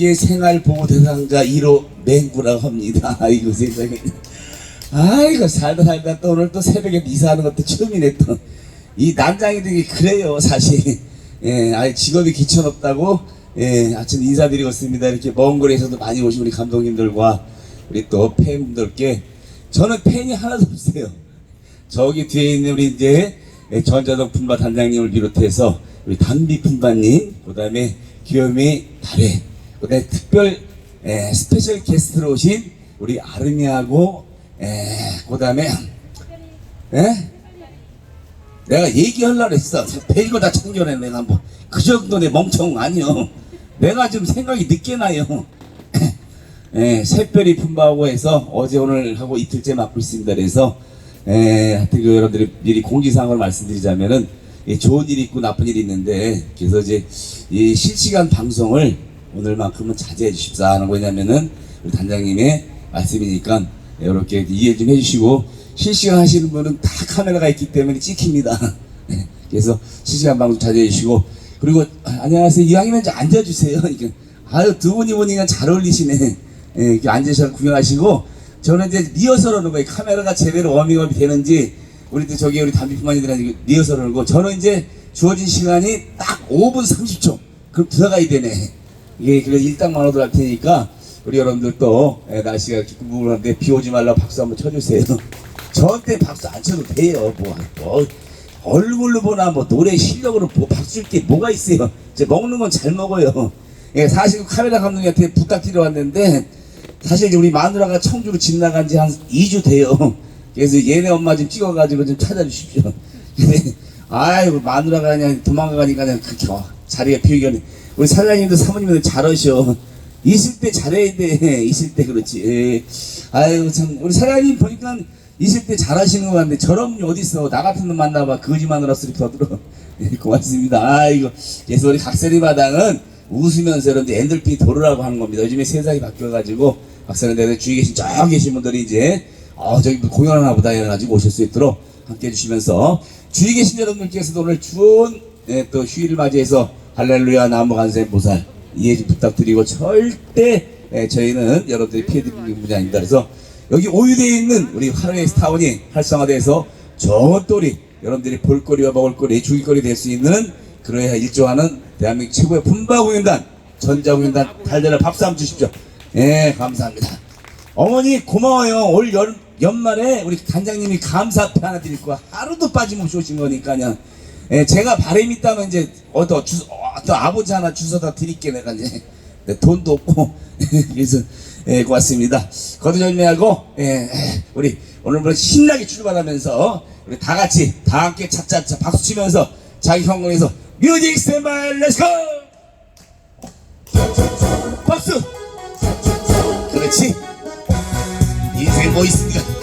각설이게 생활보호 대상자 1호 맹구라고 합니다. 아이고 세상에. 아이고 살다 살다 또 오늘 또 새벽에 이사하는 것도 처음이네 또. 이 남장이들이 그래요 사실. 예, 아예 직업이 기천없다고 예, 아침 인사드리고 있습니다. 이렇게 먼 거리에서도 많이 오신 우리 감독님들과 우리 또 팬분들께 저는 팬이 하나도 없어요. 저기 뒤에 있는 우리 이제 전자동 품바 단장님을 비롯해서 우리 단비 품바님, 그 다음에 귀요미 달해, 그다음에 특별 에, 스페셜 게스트로 오신 우리 아르미하고 에, 그다음에 에? 내가 얘기하려고 했어. 별거 다 참견해 내가 한번. 그 정도 내 멍청 아니요. 내가 좀 생각이 늦게 나요. 예, 새별이 품바하고 해서 어제 오늘 하고 이틀째 맡고 있습니다. 그래서 예, 하여튼 그 여러분들이 미리 공지사항을 말씀드리자면은 예, 좋은 일이 있고 나쁜 일이 있는데 그래서 이제 이 실시간 방송을 오늘만큼은 자제해 주십사 하는 거냐면은 우리 단장님의 말씀이니까 이렇게 이해 좀 해주시고 실시간 하시는 분은 다 카메라가 있기 때문에 찍힙니다. 예, 그래서 실시간 방송 자제해 주시고 그리고 아, 안녕하세요 이왕이면 좀 앉아주세요. 이게 아유 두 분이 보니까 잘 어울리시네. 예, 이렇게 앉으셔서 구경하시고 저는 이제 리허설 하는 거예요. 카메라가 제대로 워밍업이 되는지 우리 또 저기 우리 담비품만이들한테 리허설 하는 거 저는 이제 주어진 시간이 딱 5분 30초 그럼 들어가야 되네. 이게 일당만 얻어 갈 테니까 우리 여러분들 또 예, 날씨가 꾸물한데 비 오지 말라고 박수 한번 쳐주세요. 저한테 박수 안 쳐도 돼요. 뭐, 뭐 얼굴로 보나 뭐 노래 실력으로 뭐 박수 줄게 뭐가 있어요. 제 먹는 건 잘 먹어요. 예, 사실 카메라 감독님한테 부탁드려 왔는데 사실 이제 우리 마누라가 청주로 집 나간 지 한 2주 돼요. 그래서 얘네 엄마 좀 찍어가지고 좀 찾아주십시오. 아이고 마누라가 그냥 도망가니까 그냥 와. 자리가 비우게 우리 사장님도 사모님도 잘하셔. 있을 때 잘해야 돼. 있을 때 그렇지. 예. 아이고 참 우리 사장님 보니까 있을 때 잘하시는 것 같은데 저런 분 어디 있어? 나 같은 놈 만나봐. 거지 마누라 소리 더 들어. 예, 고맙습니다. 아이고 그래서 우리 각설이 마당은 웃으면서 여러분들 엔돌핀이 도르라고 하는 겁니다. 요즘에 세상이 바뀌어가지고 박사님들 주위 계신 저 계신 분들이 이제 어 저기 공연하나 보다 해가지고 오실 수 있도록 함께 해주시면서 주위 계신 여러분들께서도 오늘 좋은 예, 또 휴일을 맞이해서 할렐루야 나무 간세 보살 이해 좀 부탁드리고 절대 예, 저희는 여러분들이 피해드리는 분이 아닙니다. 그래서 여기 오유대에 있는 우리 하루의 타운이 활성화돼서 또리 여러분들이 볼거리와 먹을거리 죽일거리 될 수 있는 그러야 일조하는 대한민국 최고의 분바공연단 전자공연단 달달한 한번 주십시오. 예 감사합니다. 어머니 고마워요. 올 연, 연말에 우리 단장님이 감사패 하나 드릴 거야. 하루도 빠짐없이 오신 거니까요. 예, 제가 바람이 있다면 이제 어떤 주, 어떤 아버지 하나 주워다 드릴게 내가 이제. 네, 돈도 없고. 그래서 예, 고맙습니다. 거두절미하고 예, 우리 오늘부터 신나게 출발하면서 우리 다 같이 다 함께 차차차 박수 치면서 자기 현관에서 뮤직 스탠바이 렛츠고 박수! 그렇지? 인생 뭐 있습니까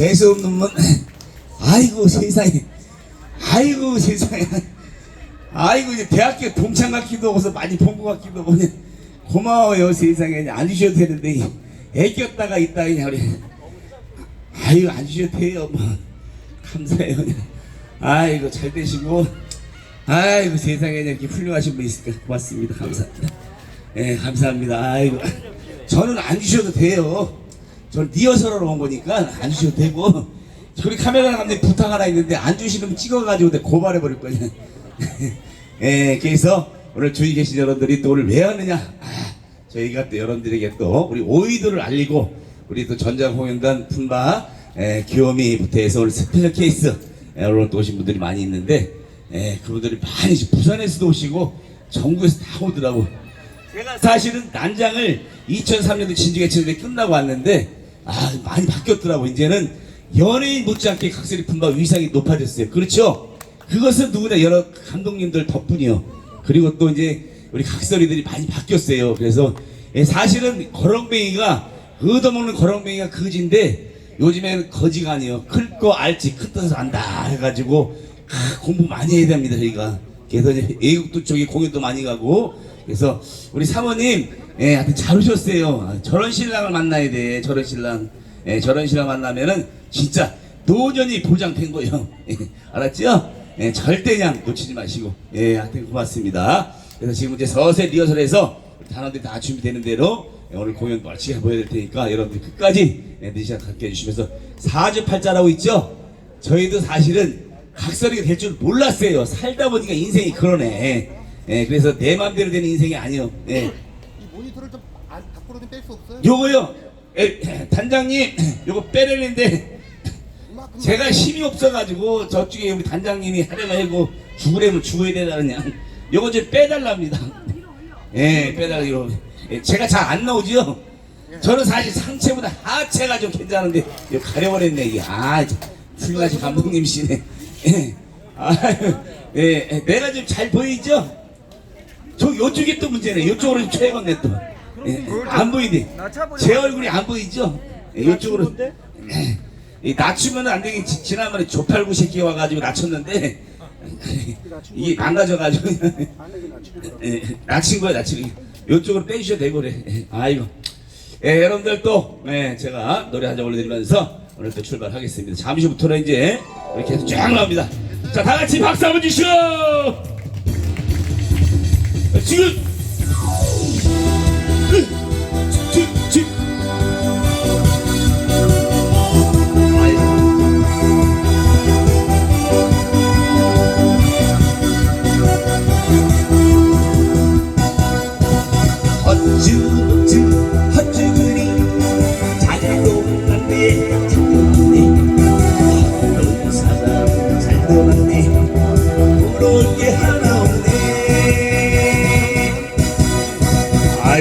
재수없는 분 아이고 세상에. 아이고 세상에. 아이고 이제 대학교 동창 같기도 하고서 많이 본 것 같기도 하고. 고마워요 세상에. 안 주셔도 되는데. 애꼈다가 있다 그냥 우리. 아이고 안 주셔도 돼요 뭐. 감사해요 그냥. 아이고 잘 되시고. 아이고 세상에. 이렇게 훌륭하신 분 있으니까 고맙습니다. 감사합니다. 예 감사합니다. 아이고. 저는 안 주셔도 돼요 저는 리허설하러 온 거니까 안 주셔도 되고. 우리 카메라 감독님 부탁 하나 있는데 안 주시면 찍어가지고 내가 고발해 버릴 거냐 예 그래서 오늘 주위 계신 여러분들이 또 오늘 왜 왔느냐? 아, 저희가 또 여러분들에게 또 우리 오이도를 알리고 우리 또 전자공연단 품바 예, 귀요미부터 해서 오늘 스페셜 케이스 예, 오늘 또 오신 분들이 많이 있는데 예, 그분들이 많이 부산에서도 오시고 전국에서 다 오더라고. 제가 사실은 난장을 2003년도 진주개천에 끝나고 왔는데 아 많이 바뀌었더라고. 이제는 연예인 못지않게 각설이 품바 위상이 높아졌어요. 그렇죠? 그것은 누구나 여러 감독님들 덕분이요. 그리고 또 이제 우리 각설이들이 많이 바뀌었어요. 그래서 예, 사실은 거렁뱅이가 얻어먹는 거렁뱅이가 거지인데 요즘에는 거지가 아니에요. 클 거 알지? 큰 뜻을 안다 해가지고 아, 공부 많이 해야 됩니다 저희가. 그래서 외국도 쪽에 공연도 많이 가고. 그래서 우리 사모님 예, 하여튼 잘 오셨어요 아, 저런 신랑을 만나야 돼 저런 신랑 예, 저런 신랑 만나면은 진짜 노년이 보장된 거예요 예, 알았죠? 예, 절대 그냥 놓치지 마시고 예, 하여튼 고맙습니다 그래서 지금 이제 서서히 리허설해서 단원들이 다 준비되는 대로 예, 오늘 공연 멋지게 보여드릴 테니까 여러분들 끝까지 예, 늦시간 함께 해주시면서 사주팔자라고 있죠? 저희도 사실은 각설이가 될 줄 몰랐어요. 살다 보니까 인생이 그러네. 예, 그래서 내 맘대로 되는 인생이 아니요. 예. 이 모니터를 좀 안- 밖으로 좀 뺄 수 없어요? 요거요, 예, 단장님, 요거 빼려는데 이만큼 제가 힘이 없어가지고 저쪽에 우리 단장님이 하려면 하고 죽으려면 죽어야 되다는 양. 요거 좀 빼달랍니다. 예, 빼달라고. 예, 제가 잘 안 나오지요? 저는 사실 상체보다 하체가 좀 괜찮은데 이거 가려버렸네 이게. 아, 훌륭하신 감독님이시네. 예. 아유, 예, 예, 내가 좀잘 보이죠? 저 요쪽이 또 문제네. 요쪽으로 좀 또. 예, 안 보이네. 제 얼굴이 안 보이죠? 예, 요쪽으로. 예, 이 낮추면 안 되게 지- 지난번에 조팔구 새끼 와가지고 낮췄는데 이게 망가져가지고 예, 낮춘 거야 낮춘 거. 요쪽으로 빼주셔도 되고 그래. 예, 아이고. 예, 여러분들 또 예, 제가 노래 한 장 올려드리면서 오늘 또 출발하겠습니다. 잠시 후부터는 이제 이렇게 해서 쫙 나옵니다. 자, 다 같이 박수 한번 주시오. 지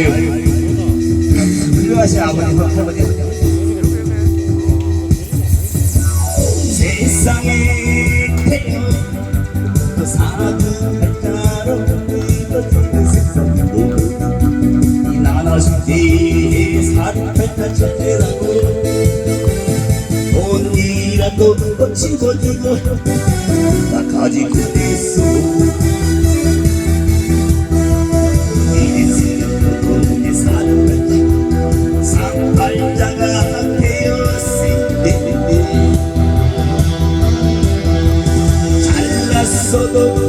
아유. 훌륭하신 아버님 할아버지 세상에 모두 이 나눠진 때 사는 팔자 첫째라고 돈이라도 거치고주고 나 가지고 있어 잘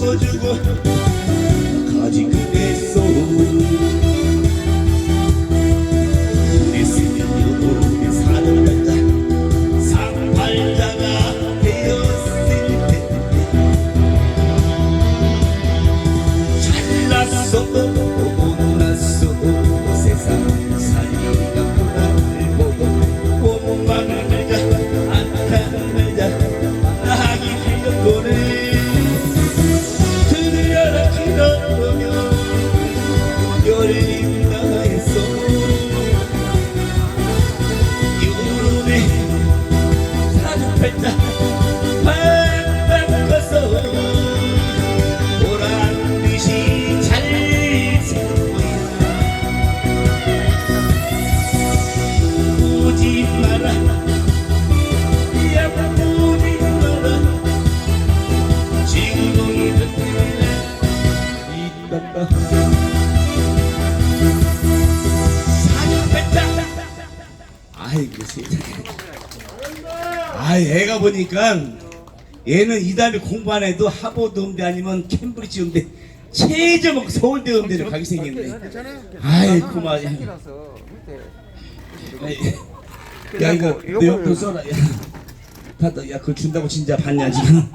55 보니까 얘는 이 다음에 공부 안 해도 하버드 음대 아니면 캠브리지 음대 최저목 서울대 음대를 가게 생겼네. 아이 그만 야, 라서. 야 이거 내 옆에 써라 야 받아. 야 그걸 준다고 진짜 받냐 지금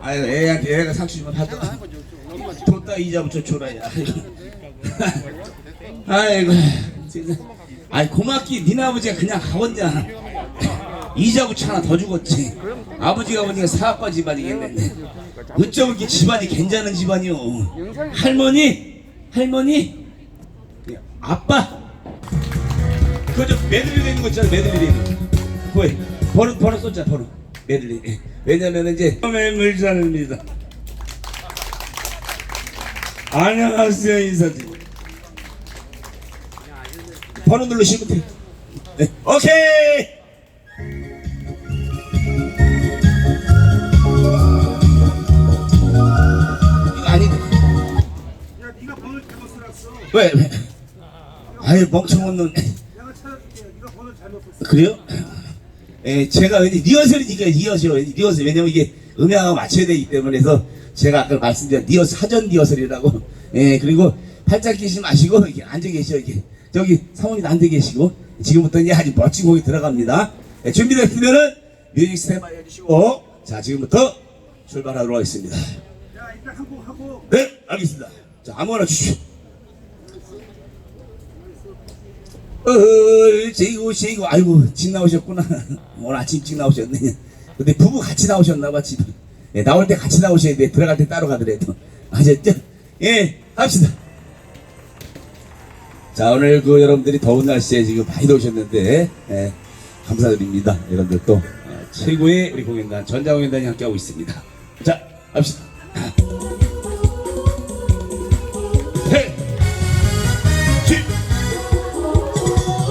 아유 애한테 애가 상추 좀 받아. 돈따 이자부터 줘라 야. 아이고 진짜 아이 고맙기 니네 아버지가 그냥 가본자 이자부치 하나 더 죽었지. 아버지가 보니까 사학과 집안이겠네 어쩜 이렇게 집안이 괜찮은 집안이요? 할머니? 할머니? 아빠? 그거 좀 메들리 되는 거 있잖아 메들리 되는 거 그거 해. 번호 번호 썼잖아 번호. 메들리. 예. 왜냐면은 이제 처음에 물자입니다. 안녕하세요 인사드립니다 번호 누르시면 돼요 네. 오케이 이거 아닌데 야, 네가 번호 잘못 써놨어. 왜 왜? 아유 멍청한 놈 내가 찾아줄게. 네가 번호 잘못 썼어. 그래요? 예, 제가 왠지 리허설이니까 리허설, 리허설. 왜냐면 이게 음향하고 맞춰야 되기 때문에 해서 제가 아까 말씀드린 리허설, 사전 리허설이라고. 예, 그리고 팔짱 끼지 마시고 이렇게 앉아 계셔, 이렇게. 저기 사모님 앉아 계시고 지금부터 이제 아주 멋진 곡이 들어갑니다. 예, 준비됐으면은 뮤직 스탠바이 해주시고 자, 지금부터 출발하도록 하겠습니다. 야, 일단 한곡 하고. 네, 알겠습니다. 자, 아무거나 주십시오. 얼지고 시고 아이고 집 나오셨구나 오늘 아침 집 나오셨네 근데 부부 같이 나오셨나봐 집 예, 나올 때 같이 나오셔야 돼 들어갈 때 따로 가더라도 아셨죠? 예 합시다 자 오늘 그 여러분들이 더운 날씨에 지금 많이 나오셨는데 예, 감사드립니다. 여러분들 또. 어, 최고의 우리 공연단 전자공연단이 함께하고 있습니다. 자 해! 집!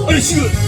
아니 지금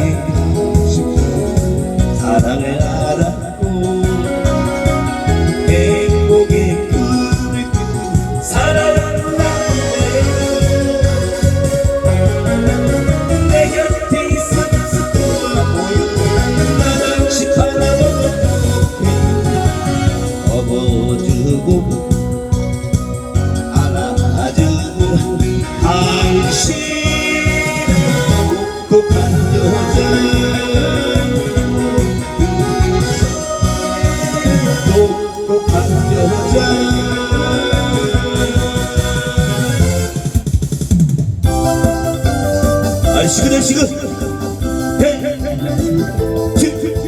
아유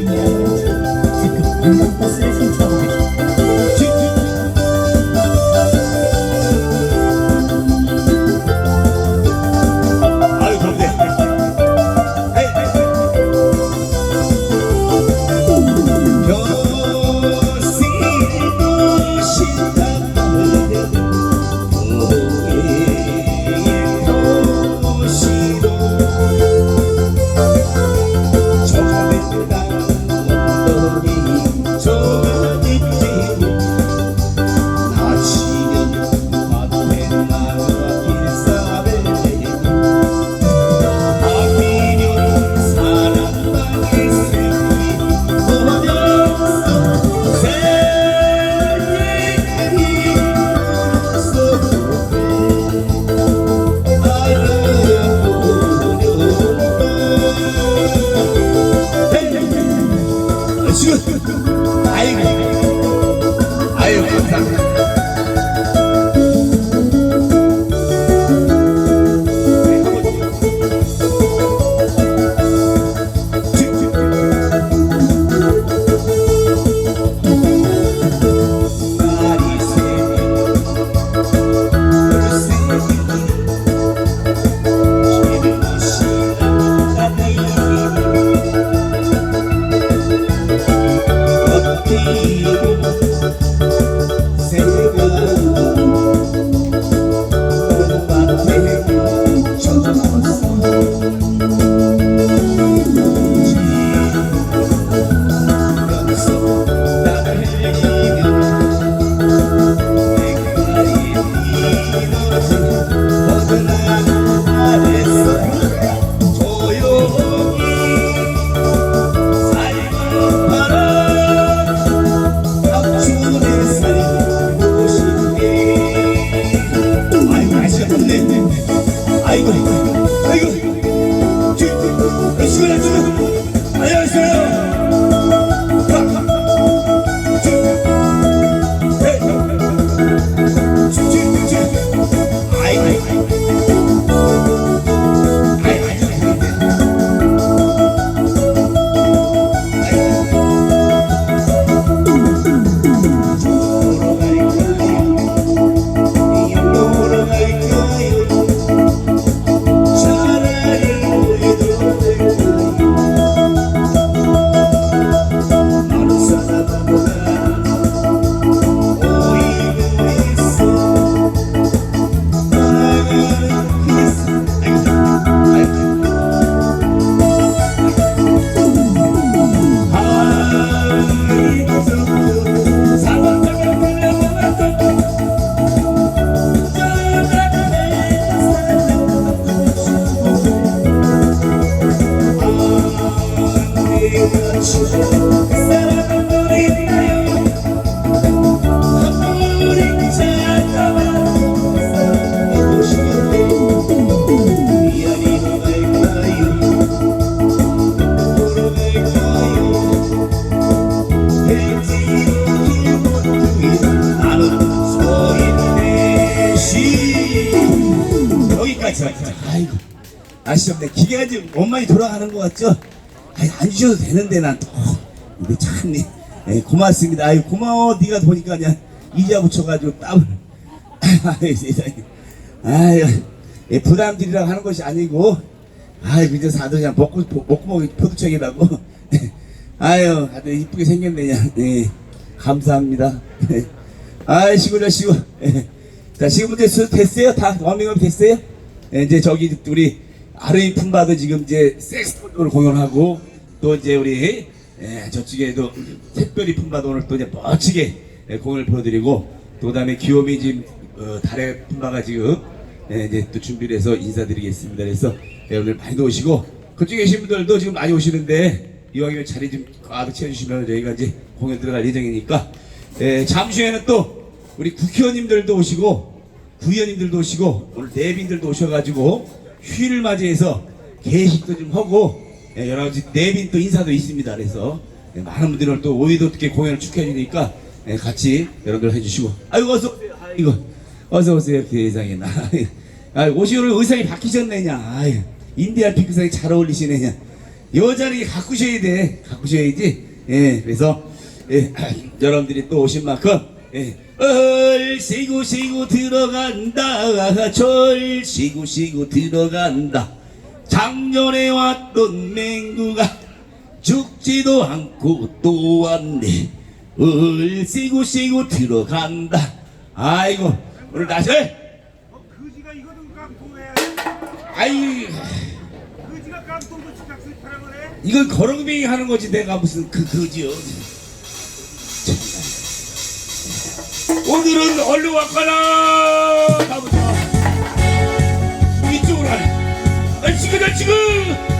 아시죠? 기계가 지금 원만히 돌아가는 것 같죠? 아니, 안 주셔도 되는데 난 또. 근데 참, 예, 고맙습니다. 아유, 고마워. 네가 보니까 그냥 이자 붙여가지고 땀을. 아유, 세상에. 아유, 예, 부담드리라고 하는 것이 아니고, 아유, 그저 사도 그냥 먹고, 먹고 포도청이라고. 아유, 다들 이쁘게 생겼네, 그냥. 예, 감사합니다. 아이시고 저시고 예. 자 지금 이제 수 됐어요 다 워밍업 됐어요 예, 이제 저기 우리 아르이 품바도 지금 이제 섹스폰을 공연하고 또 이제 우리 예, 저쪽에도 특별히 품바도 오늘 또 이제 멋지게 예, 공연을 보여드리고 또 그다음에 귀요미 지금 어, 달의 품바가 지금 예, 이제 또 준비를 해서 인사드리겠습니다. 그래서 여러분들 많이 오시고 그쪽에 계신 분들도 지금 많이 오시는데 이왕이면 자리 좀 가득 채워주시면 저희가 이제 공연 들어갈 예정이니까 예, 잠시 후에는 또 우리 국회의원님들도 오시고 구의원님들도 오시고 오늘 내빈들도 오셔가지고 휴일을 맞이해서 개식도 좀 하고 예, 여러 가지 내빈 또 인사도 있습니다. 그래서 예, 많은 오늘 또 오이도 어떻게 공연을 축하해 주니까 예, 같이 여러분들 해주시고. 아이고 어서 오세요. 아이고 어서 오세요 세상에 나 아 옷이 오늘 의상이 바뀌셨네냐. 아유 인디안 핑크색이 잘 어울리시네냐. 여자는 가꾸셔야 돼. 가꾸셔야지. 예 그래서 예, 여러분들이 또 오신 만큼 예, 얼씨구 씨구 들어간다. 절 씨구 들어간다. 작년에 왔던 맹구가 죽지도 않고 또 왔네. 얼씨구 씨구 들어간다. 아이고 오늘 다시. 어, 그지가 이거는 깡통해야 돼. 아이. 그지가 깡통도 지각수 타령을 해. 이건 거렁뱅이 하는 거지 내가 무슨 그 그지요 오늘은 얼른 왔거나 가보자. 이쪽으로 지금 나 지금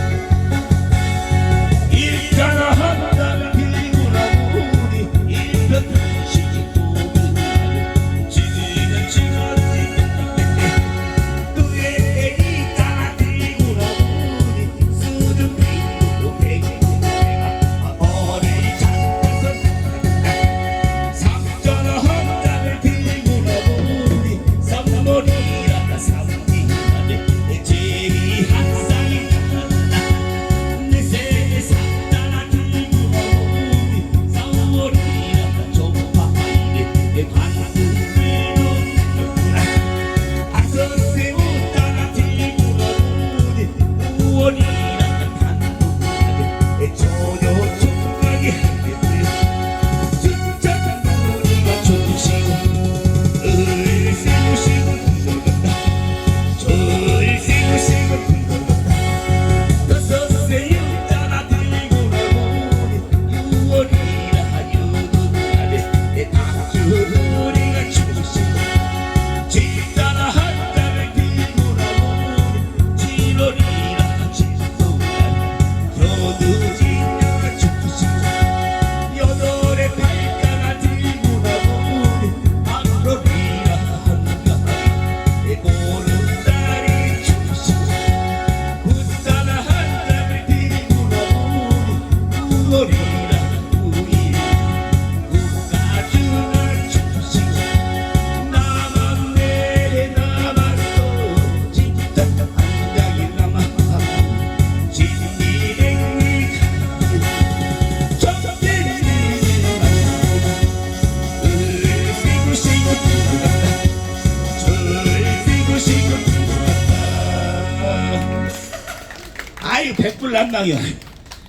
난방이야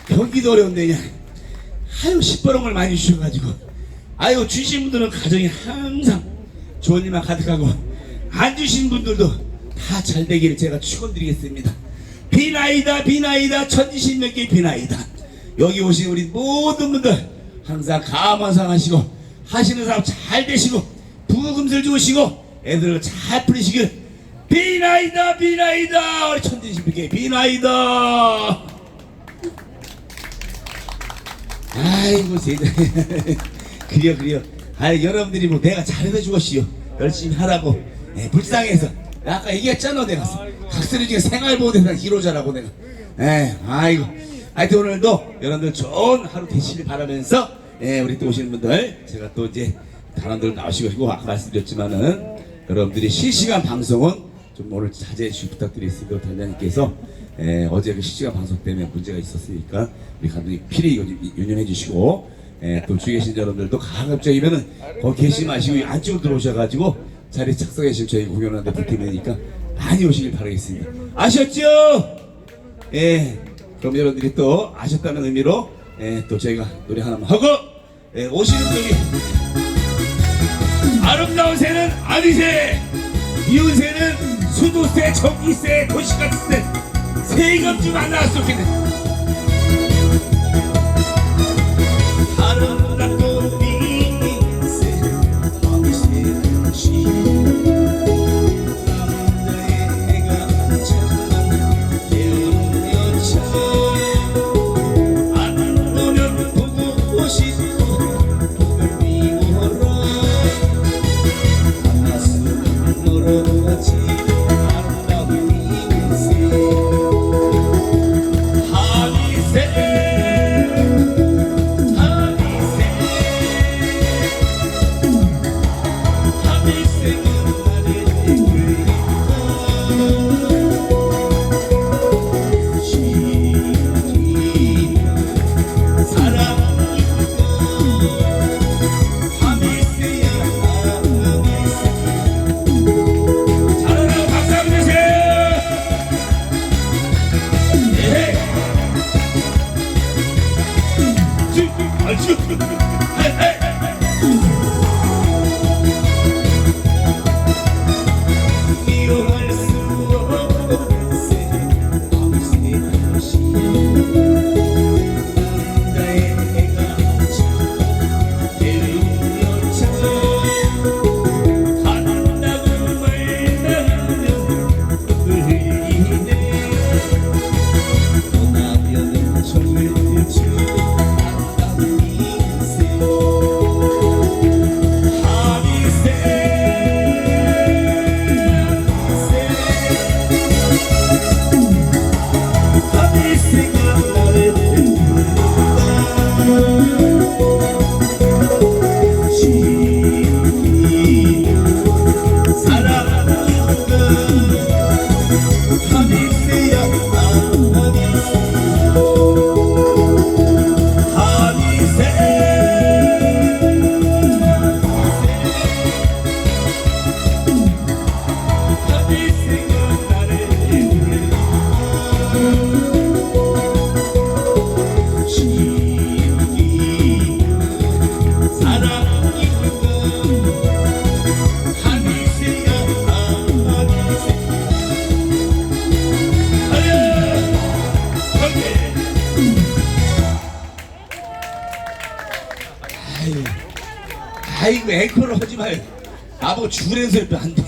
경기도 어려운데냐 아유 시뻘렁을 많이 주셔가지고. 아유 주신 분들은 가정이 항상 좋은 일만 가득하고 안 주신 분들도 다 잘 되기를 제가 축원드리겠습니다. 비나이다 비나이다. 천지신명께 비나이다. 여기 오신 우리 모든 분들 항상 감원상하시고 하시는 사람 잘 되시고 부금슬 좋으시고 애들을 잘 풀리시길. 비나이다 비나이다. 우리 천지신명께 비나이다 아이고 세상에 그려 그려. 아 여러분들이 뭐 내가 잘해서 주었시오. 열심히 하라고. 예, 불쌍해서. 아까 얘기했잖아 내가. 각설이 중에 생활보호대상 1호자라고 내가. 예, 아이고. 하여튼 오늘도 여러분들 좋은 하루 되시길 바라면서 예, 우리 또 오시는 분들 제가 또 이제 단원들 나오시고 아까 말씀드렸지만은 여러분들이 실시간 방송은 좀 오늘 자제해 주시 부탁드리겠습니다. 단장님께서 에, 어제 그 시지가 방송 때문에 문제가 있었으니까 우리 감독님 필히 유념해 주시고 에, 또 주위 계신 여러분들도 가급적이면은 거기 계시지 마시고 안쪽으로 들어오셔가지고 자리 착석해 주시면 저희 공연하는데 불태이니까 많이 오시길 바라겠습니다. 아셨죠? 예. 그럼 여러분들이 또 아셨다는 의미로 예, 또 저희가 노래 하나만 하고 예, 오시는 분이 아름다운 새는 아니새 이웃새는 수두새, 전기새, 도시가치새 세금 좀 안 나왔으면 좋겠네. 앵크에서 옆에 안 돼.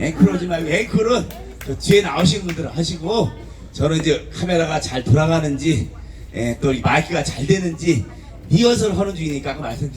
앵크로 하지 말고 앵크는 저 뒤에 나오신 분들 하시고 저는 이제 카메라가 잘 돌아가는지 예, 또 마이크가 잘 되는지 리허설 하는 중이니까 그 말씀드린